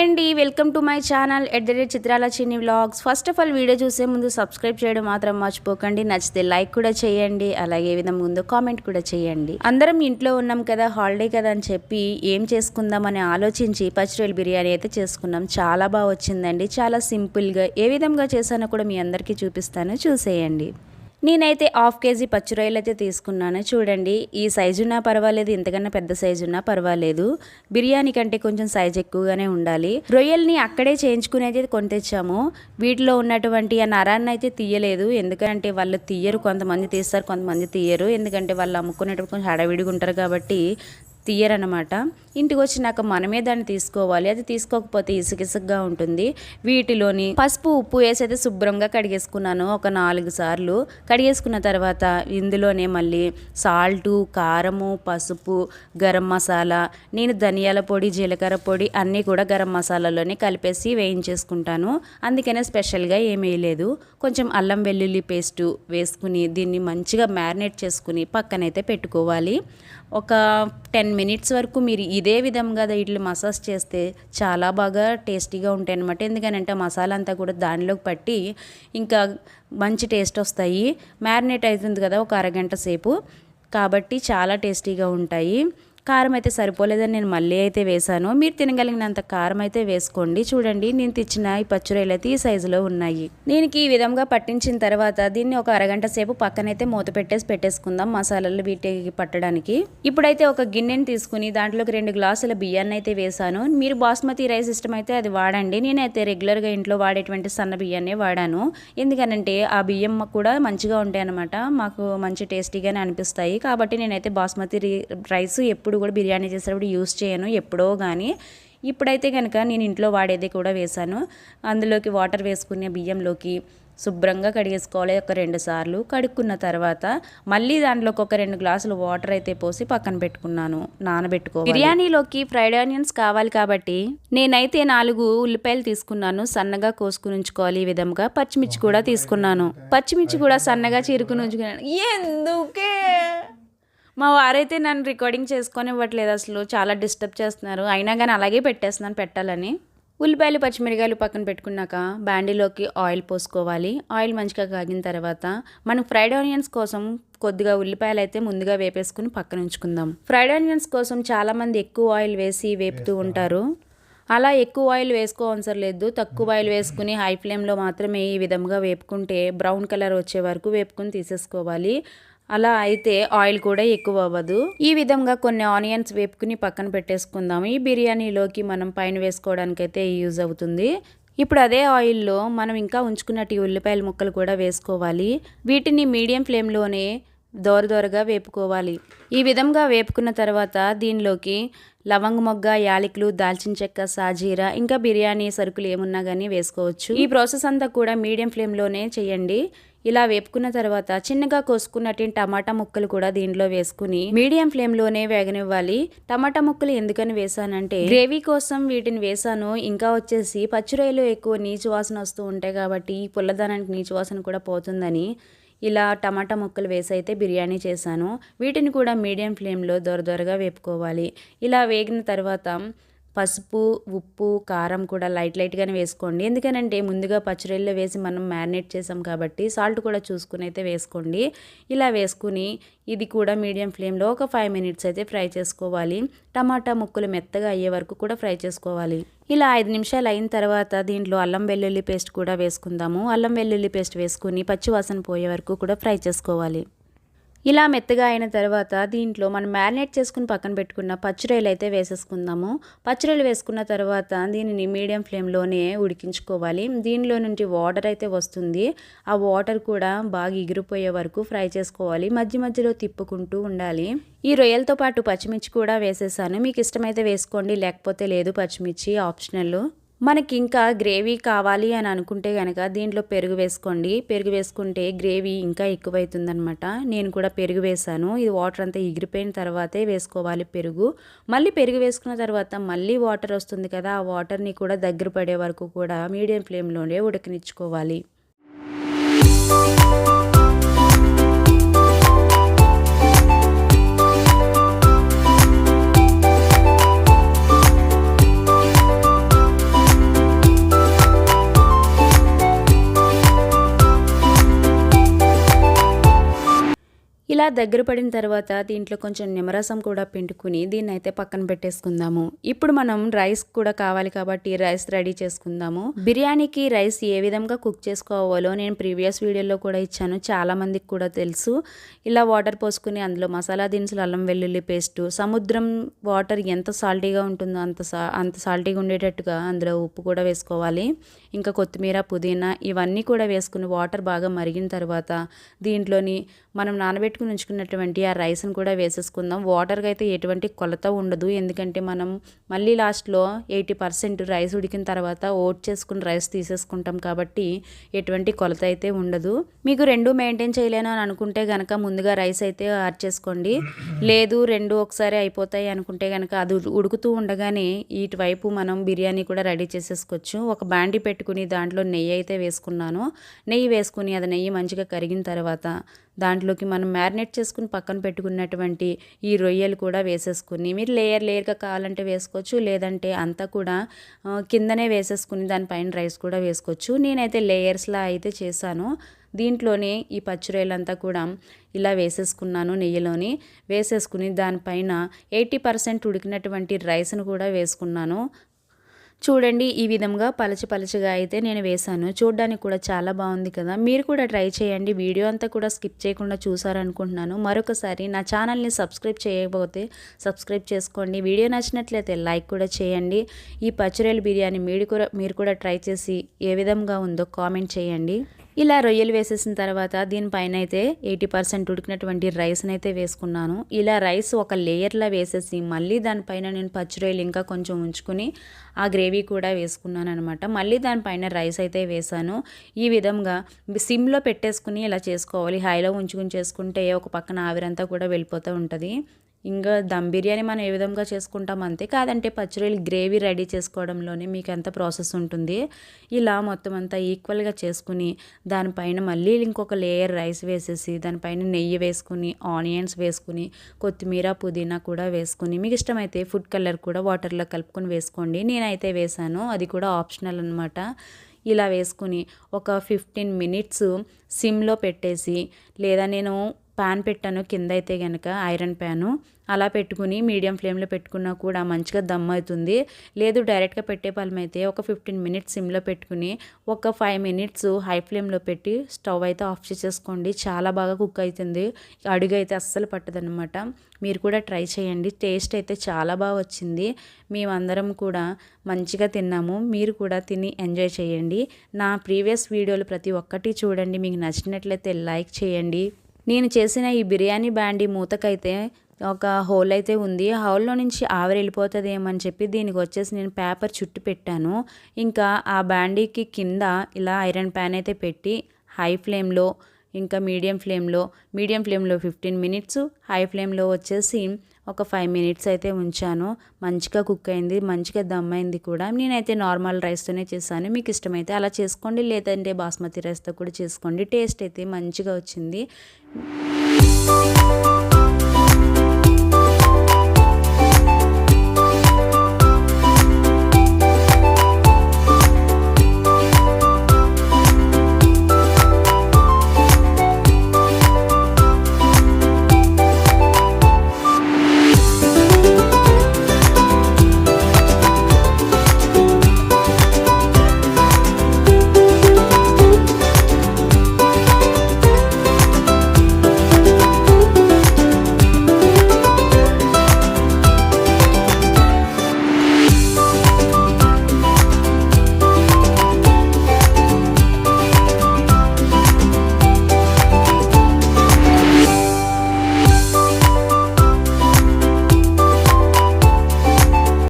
అండి welcome to my channel at the rate Chitrala Chinni vlogs. First of all video చూసే ముందు subscribe చేయడం మాత్రం మర్చిపోకండి. నచ్చితే లైక్ కూడా చేయండి అలాగే ఏ విధంగా ముందు కామెంట్ కూడా చేయండి. అందరం ఇంట్లో ఉన్నాం కదా హాలిడే కదా అని చెప్పి ఏం చేసుకుందామని ఆలోచించి పచ్చిరొయ్యలు బిర్యానీ అయితే చేసుకున్నాం. చాలా బాగా వచ్చిందండి. చాలా సింపుల్గా ఏ విధంగా చేశానో కూడా మీ అందరికీ చూపిస్తాను. చూసేయండి. నేనైతే హాఫ్ కేజీ పచ్చి రొయ్యలు అయితే తీసుకున్నాను. చూడండి ఈ సైజు ఉన్నా పర్వాలేదు ఇంతకన్నా పెద్ద సైజు ఉన్నా పర్వాలేదు. బిర్యానీ కంటే కొంచెం సైజ్ ఎక్కువగానే ఉండాలి. రొయ్యల్ని అక్కడే చేయించుకుని అయితే కొని తెచ్చాము వీటిలో ఉన్నటువంటి ఆ నరాన్ని అయితే తీయలేదు. ఎందుకంటే వాళ్ళు తీయరు కొంతమంది తీస్తారు కొంతమంది తీయరు. ఎందుకంటే వాళ్ళు అమ్ముకునేటప్పుడు కొంచెం హడావిడిగా ఉంటారు కాబట్టి తీయరనమాట ఇంటికి వచ్చినాక మనమే దాన్ని తీసుకోవాలి. అది తీసుకోకపోతే ఇసుకిసుగ్గా ఉంటుంది. వీటిలోని పసుపు ఉప్పు వేసి అయితే శుభ్రంగా కడిగేసుకున్నాను. ఒక నాలుగు సార్లు. కడిగేసుకున్న తర్వాత ఇందులోనే మళ్ళీ సాల్టు కారము పసుపు గరం మసాలా నేను ధనియాల పొడి జీలకర్ర పొడి అన్నీ కూడా గరం మసాలాలోనే కలిపేసి వేయించేసుకుంటాను. అందుకనే స్పెషల్గా ఏమీ లేదు కొంచెం అల్లం వెల్లుల్లి పేస్టు వేసుకుని దీన్ని మంచిగా మ్యారినేట్ చేసుకుని పక్కనైతే పెట్టుకోవాలి. ఒక టెన్ మినిట్స్ వరకు మీరు ఇదే విధంగా వీటిని మసాజ్ చేస్తే చాలా బాగా టేస్టీగా ఉంటాయి అనమాట ఎందుకనంటే మసాలా అంతా కూడా దానిలోకి పట్టి ఇంకా మంచి టేస్ట్ వస్తాయి. మ్యారినేట్ అవుతుంది కదా ఒక అరగంట సేపు. కాబట్టి చాలా టేస్టీగా ఉంటాయి. కారం అయితే సరిపోలేదని నేను మళ్ళీ అయితే వేశాను. మీరు తినగలిగినంత కారం అయితే వేసుకోండి. చూడండి నేను తెచ్చిన ఈ పచ్చురాయలు అయితే ఈ సైజులో ఉన్నాయి. దీనికి ఈ విధంగా పట్టించిన తర్వాత దీన్ని ఒక అరగంట సేపు పక్కనైతే మూత పెట్టేసి పెట్టేసుకుందాం మసాలాలు వీటికి పట్టడానికి. ఇప్పుడైతే ఒక గిన్నెని తీసుకుని దాంట్లోకి రెండు గ్లాసుల బియ్యాన్ని అయితే వేశాను. మీరు బాస్మతి రైస్ ఇష్టం అయితే అది వాడండి. నేనైతే రెగ్యులర్గా ఇంట్లో వాడేటువంటి సన్న బియ్యాన్నే వాడాను. ఎందుకనంటే ఆ బియ్యం కూడా మంచిగా ఉంటాయి అనమాట మాకు మంచి టేస్టీగానే అనిపిస్తాయి. కాబట్టి నేనైతే బాస్మతి రైస్ ఎప్పుడు కూడా బిర్యానీ చేసేటప్పుడు యూస్ చేయను ఎప్పుడో కానీ ఇప్పుడైతే కనుక నేను ఇంట్లో వాడేది కూడా వేశాను. అందులోకి వాటర్ వేసుకునే బియ్యంలోకి శుభ్రంగా కడిగేసుకోవాలి ఒక రెండు సార్లు. కడుక్కున్న తర్వాత మళ్ళీ దాంట్లోకి ఒక రెండు గ్లాసులు వాటర్ అయితే పోసి పక్కన పెట్టుకున్నాను నానబెట్టుకో బిర్యానీలోకి ఫ్రైడ్ ఆనియన్స్ కావాలి కాబట్టి నేనైతే నాలుగు ఉల్లిపాయలు తీసుకున్నాను సన్నగా కోసుకుని ఉంచుకోవాలి ఈ విధంగా. పచ్చిమిర్చి కూడా తీసుకున్నాను. పచ్చిమిర్చి కూడా సన్నగా చీరుకుని ఉంచుకున్నాను. ఎందుకే? మా వారైతే నన్ను రికార్డింగ్ చేసుకొని ఇవ్వట్లేదు అసలు. చాలా డిస్టర్బ్ చేస్తున్నారు. అయినా కానీ అలాగే పెట్టేస్తున్నాను పెట్టాలని. ఉల్లిపాయలు పచ్చిమిరకాయలు పక్కన పెట్టుకున్నాక బ్యాండీలోకి ఆయిల్ పోసుకోవాలి. ఆయిల్ మంచిగా కాగిన తర్వాత మనం ఫ్రైడ్ ఆనియన్స్ కోసం కొద్దిగా ఉల్లిపాయలు అయితే ముందుగా వేపేసుకుని పక్కన ఉంచుకుందాం. ఫ్రైడ్ ఆనియన్స్ కోసం చాలామంది ఎక్కువ ఆయిల్ వేసి వేపుతూ ఉంటారు. అలా ఎక్కువ ఆయిల్ వేసుకోవసరం లేదు. తక్కువ ఆయిల్ వేసుకుని హై ఫ్లేమ్లో మాత్రమే ఈ విధంగా వేపుకుంటే బ్రౌన్ కలర్ వచ్చే వరకు వేపుకుని తీసేసుకోవాలి. అలా అయితే ఆయిల్ కూడా ఎక్కువ అవ్వదు ఈ విధంగా కొన్ని ఆనియన్స్ వేపుకుని పక్కన పెట్టేసుకుందాం ఈ బిర్యానీలోకి మనం పైన వేసుకోవడానికి అయితే యూజ్ అవుతుంది. ఇప్పుడు అదే ఆయిల్లో మనం ఇంకా ఉంచుకున్నట్టు ఉల్లిపాయల ముక్కలు కూడా వేసుకోవాలి. వీటిని మీడియం ఫ్లేమ్లోనే దోర దోరగా వేపుకోవాలి. ఈ విధంగా వేపుకున్న తర్వాత దీనిలోకి లవంగ మొగ్గ యాలకులు దాల్చిన చెక్క సాజీరా ఇంకా బిర్యానీ సరుకులు ఏమున్నా కానీ వేసుకోవచ్చు. ఈ ప్రాసెస్ అంతా కూడా మీడియం ఫ్లేమ్లోనే చేయండి. ఇలా వేపుకున్న తర్వాత చిన్నగా కోసుకున్నట్టు టమాటా ముక్కలు కూడా దీంట్లో వేసుకుని మీడియం ఫ్లేమ్లోనే వేగనివ్వాలి. టమాటా ముక్కలు ఎందుకని వేసానంటే గ్రేవీ కోసం వీటిని వేసాను. ఇంకా వచ్చేసి పచ్చిరొయ్యలు ఎక్కువ నీచు వాసన వస్తూ ఉంటాయి కాబట్టి ఈ పుల్లదనానికి నీచు వాసన కూడా పోతుందని ఇలా టమాటా ముక్కలు వేసి అయితే బిర్యానీ చేశాను. వీటిని కూడా మీడియం ఫ్లేమ్లో దొర దొరగా వేపుకోవాలి. ఇలా వేగిన తర్వాత పసుపు ఉప్పు కారం కూడా లైట్ లైట్గానే వేసుకోండి. ఎందుకనంటే ముందుగా పచ్చిరొయ్యలో వేసి మనం మ్యారినేట్ చేసాం కాబట్టి సాల్ట్ కూడా చూసుకుని అయితే వేసుకోండి. ఇలా వేసుకుని ఇది కూడా మీడియం ఫ్లేమ్లో ఒక ఫైవ్ మినిట్స్ అయితే ఫ్రై చేసుకోవాలి. టమాటా ముక్కలు మెత్తగా అయ్యే వరకు కూడా ఫ్రై చేసుకోవాలి. ఇలా ఐదు నిమిషాలు అయిన తర్వాత దీంట్లో అల్లం వెల్లుల్లి పేస్ట్ కూడా వేసుకుందాము. అల్లం వెల్లుల్లి పేస్ట్ వేసుకుని పచ్చివాసన పోయే వరకు కూడా ఫ్రై చేసుకోవాలి. ఇలా మెత్తగా అయిన తర్వాత దీంట్లో మనం మ్యారినేట్ చేసుకుని పక్కన పెట్టుకున్న పచ్చిరొయ్యలు అయితే వేసేసుకుందాము. పచ్చిరొయ్యలు వేసుకున్న తర్వాత దీనిని మీడియం ఫ్లేమ్లోనే ఉడికించుకోవాలి. దీనిలో నుండి వాటర్ అయితే వస్తుంది. ఆ వాటర్ కూడా బాగా ఎగిరిపోయే వరకు ఫ్రై చేసుకోవాలి. మధ్య మధ్యలో తిప్పుకుంటూ ఉండాలి. ఈ రొయ్యలతో పాటు పచ్చిమిర్చి కూడా వేసేసాను. మీకు ఇష్టమైతే వేసుకోండి లేకపోతే లేదు పచ్చిమిర్చి ఆప్షనల్. మనకి ఇంకా గ్రేవీ కావాలి అని అనుకుంటే కనుక దీంట్లో పెరుగు వేసుకోండి. పెరుగు వేసుకుంటే గ్రేవీ ఇంకా ఎక్కువైతుందనమాట నేను కూడా పెరుగు వేసాను ఇది వాటర్ అంతా ఎగిరిపోయిన తర్వాతే వేసుకోవాలి పెరుగు. మళ్ళీ పెరుగు వేసుకున్న తర్వాత మళ్ళీ వాటర్ వస్తుంది కదా ఆ వాటర్ని కూడా దగ్గర పడే వరకు కూడా మీడియం ఫ్లేమ్లోనే ఉడకనిచ్చుకోవాలి. దగ్గర పడిన తర్వాత దీంట్లో కొంచెం నిమ్మరసం కూడా పిండుకుని దీన్ని అయితే పక్కన పెట్టేసుకుందాము. ఇప్పుడు మనం రైస్ కూడా కావాలి కాబట్టి రైస్ రెడీ చేసుకుందాము. బిర్యానీకి రైస్ ఏ విధంగా కుక్ చేసుకోవాలో నేను ప్రీవియస్ వీడియోలో కూడా ఇచ్చాను. చాలా మందికి కూడా తెలుసు. ఇలా వాటర్ పోసుకుని అందులో మసాలా దినుసులు అల్లం వెల్లుల్లి పేస్ట్ సముద్రం వాటర్ ఎంత సాల్టీగా ఉంటుందో అంత సా అంత సాల్టీగా ఉండేటట్టుగా అందులో ఉప్పు కూడా వేసుకోవాలి. ఇంకా కొత్తిమీర పుదీనా ఇవన్నీ కూడా వేసుకుని వాటర్ బాగా మరిగిన తర్వాత దీంట్లోని మనం నానబెట్టుకుని ఉంచుకున్నటువంటి ఆ రైస్ని కూడా వేసేసుకుందాం. వాటర్కి అయితే ఎటువంటి కొలత ఉండదు. ఎందుకంటే మనం మళ్ళీ లాస్ట్లో ఎయిటీ పర్సెంట్ రైస్ ఉడికిన తర్వాత ఓట్ చేసుకుని రైస్ తీసేసుకుంటాం కాబట్టి ఎటువంటి కొలత అయితే ఉండదు. మీకు రెండు మెయింటైన్ చేయలేను అని అనుకుంటే కనుక ముందుగా రైస్ అయితే యాడ్ చేసుకోండి. లేదు రెండు ఒకసారి అయిపోతాయి అనుకుంటే కనుక అది ఉడుకుతూ ఉండగానే ఇటువైపు మనం బిర్యానీ కూడా రెడీ చేసేసుకోవచ్చు. ఒక బాండి పెట్టుకుని దాంట్లో నెయ్యి అయితే వేసుకున్నాను. నెయ్యి వేసుకుని అది నెయ్యి మంచిగా కరిగిన తర్వాత దాంట్లోకి మనం మ్యారినేట్ చేసుకుని పక్కన పెట్టుకున్నటువంటి ఈ రొయ్యలు కూడా వేసేసుకుని మీరు లేయర్ లేయర్గా కావాలంటే వేసుకోవచ్చు లేదంటే అంతా కూడా కిందనే వేసేసుకుని దానిపైన రైస్ కూడా వేసుకోవచ్చు. నేనైతే లేయర్స్లా అయితే చేశాను. దీంట్లోనే ఈ పచ్చిరొయ్యలంతా కూడా ఇలా వేసేసుకున్నాను నెయ్యిలోని. వేసేసుకుని దానిపైన ఎయిటీ పర్సెంట్ ఉడికినటువంటి రైస్ను కూడా వేసుకున్నాను. చూడండి ఈ విధంగా పలచి పలచగా అయితే నేను వేశాను. చూడడానికి కూడా చాలా బాగుంది కదా. మీరు కూడా ట్రై చేయండి. వీడియో అంతా కూడా స్కిప్ చేయకుండా చూసారనుకుంటున్నాను. మరొకసారి నా ఛానల్ని సబ్స్క్రైబ్ చేయకపోతే సబ్స్క్రైబ్ చేసుకోండి. వీడియో నచ్చినట్లయితే లైక్ కూడా చేయండి. ఈ పచ్చిరేలు బిర్యానీ మీరు కూడా మీరు కూడా ట్రై చేసి ఏ విధంగా ఉందో కామెంట్ చేయండి. ఇలా రొయ్యలు వేసేసిన తర్వాత దీనిపైన అయితే ఎయిటీ పర్సెంట్ ఉడికినటువంటి రైస్ని అయితే వేసుకున్నాను. ఇలా రైస్ ఒక లేయర్లా వేసేసి మళ్ళీ దానిపైన నేను పచ్చి రొయ్యలు ఇంకా కొంచెం ఉంచుకుని ఆ గ్రేవీ కూడా వేసుకున్నాను అనమాట మళ్ళీ దానిపైన రైస్ అయితే వేసాను. ఈ విధంగా సిమ్లో పెట్టేసుకుని ఇలా చేసుకోవాలి. హైలో ఉంచుకుని చేసుకుంటే ఒక పక్కన ఆవిరంతా కూడా వెళ్ళిపోతూ ఉంటుంది. ఇంకా దమ్ బిర్యానీ మనం ఏ విధంగా చేసుకుంటాం అంతే కాదంటే పచ్చిరొయ్యలు గ్రేవీ రెడీ చేసుకోవడంలోనే మీకు ఎంత ప్రాసెస్ ఉంటుంది. ఇలా మొత్తం అంతా ఈక్వల్గా చేసుకుని దానిపైన మళ్ళీ ఇంకొక లేయర్ రైస్ వేసేసి దానిపైన నెయ్యి వేసుకుని ఆనియన్స్ వేసుకుని కొత్తిమీర పుదీనా కూడా వేసుకుని మీకు ఇష్టమైతే ఫుడ్ కలర్ కూడా వాటర్లో కలుపుకొని వేసుకోండి. నేనైతే వేసాను అది కూడా ఆప్షనల్ అనమాట ఇలా వేసుకుని ఒక ఫిఫ్టీన్ మినిట్స్ సిమ్లో పెట్టేసి లేదా నేను ప్యాన్ పెట్టాను కింద అయితే కనుక ఐరన్ ప్యాను అలా పెట్టుకుని మీడియం ఫ్లేమ్లో పెట్టుకున్నా కూడా మంచిగా దమ్ అవుతుంది. లేదు డైరెక్ట్గా పెట్టే అయితే ఒక ఫిఫ్టీన్ మినిట్స్ సిమ్లో పెట్టుకుని ఒక ఫైవ్ మినిట్స్ హై ఫ్లేమ్లో పెట్టి స్టవ్ అయితే ఆఫ్ చేసేసుకోండి. చాలా బాగా కుక్ అవుతుంది. అడుగు అయితే అస్సలు పట్టదనమాట మీరు కూడా ట్రై చేయండి. టేస్ట్ అయితే చాలా బాగా వచ్చింది. మేమందరం కూడా మంచిగా తిన్నాము. మీరు కూడా తిని ఎంజాయ్ చేయండి. నా ప్రీవియస్ వీడియోలు ప్రతి ఒక్కటి చూడండి. మీకు నచ్చినట్లయితే లైక్ చేయండి. నేను చేసిన ఈ బిర్యానీ బ్యాండీ మూతకైతే ఒక హోల్ అయితే ఉంది. ఆ హోల్లో నుంచి ఆవిరి వెళ్ళిపోతుంది ఏమని చెప్పి దీనికి వచ్చేసి నేను పేపర్ చుట్టు పెట్టాను. ఇంకా ఆ బ్యాండీకి కింద ఇలా ఐరన్ ప్యాన్ అయితే పెట్టి హై ఫ్లేమ్లో ఇంకా మీడియం ఫ్లేమ్లో మీడియం ఫ్లేమ్లో ఫిఫ్టీన్ మినిట్స్ హై ఫ్లేమ్లో వచ్చేసి ఒక ఫైవ్ మినిట్స్ అయితే ఉంచాను. మంచిగా కుక్ అయింది మంచిగా దమ్ అయింది కూడా. నేనైతే నార్మల్ రైస్తోనే చేశాను. మీకు ఇష్టమైతే అలా చేసుకోండి లేదంటే బాస్మతి రైస్తో కూడా చేసుకోండి. టేస్ట్ అయితే మంచిగా వచ్చింది.